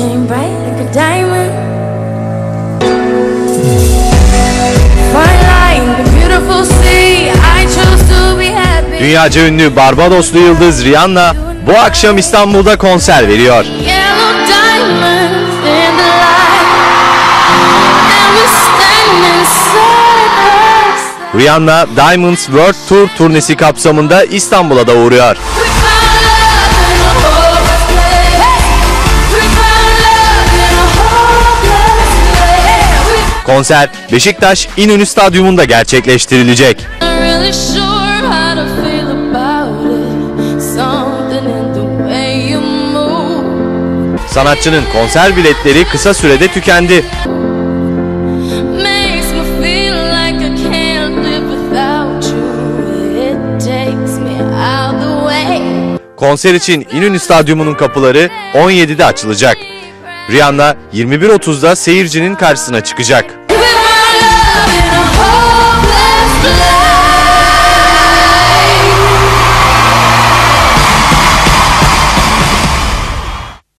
shine bright like a diamond. Fine line, the beautiful sea. I chose to be happy. Dünyaca ünlü Barbadoslu yıldız Rihanna bu akşam İstanbul'da konser veriyor. Rihanna Diamonds World Tour turnesi kapsamında İstanbul'a da uğruyor. Konser Beşiktaş İnönü Stadyumunda gerçekleştirilecek. Sanatçının konser biletleri kısa sürede tükendi. Konser için İnönü Stadyumu'nun kapıları 17'de açılacak. Rihanna 21.30'da seyircinin karşısına çıkacak.